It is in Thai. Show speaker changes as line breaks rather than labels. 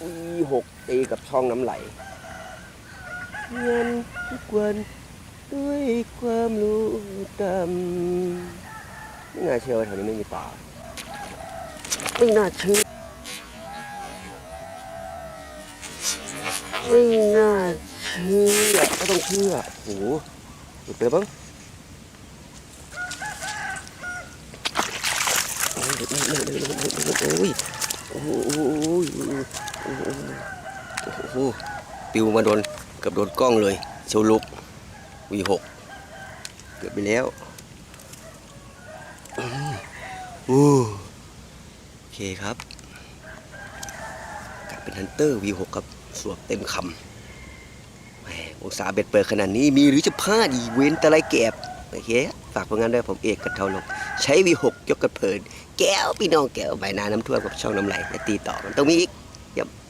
วีหกตีกับช่องน้ำไหลเงินทุกวันด้วยความรู้ดำไม่น่าเชื่อว่าแถวนี้ไม่มีป่าไม่น่าเชื่อไม่น่าเชื่อก็ต้องเชื่อโอ้โหหยุดไปแล้วบ้างโอ้ยโอ้โห โอ้โหปิวมาโดนเกับโดนกล้องเลยโชลุกวีหกเกือบไปแล้วโอ้โอเคครับกลายเป็นฮันเตอร์ V6 ครับสวบเต็มคำแหมองศาเบ็ดเปิดขนาดนี้มีหรือจะพลาดอีเวนต์อะไรแก็บโอเคฝากผลงานด้วยผมเอกกันเทาลงใช้ V6 ยกกระเพินแก้วพี่น้องแก้วใบหนาน้ำท่วมกับช่องน้ำไหลและตีต่อมันต้องมีอีก เยี่ยม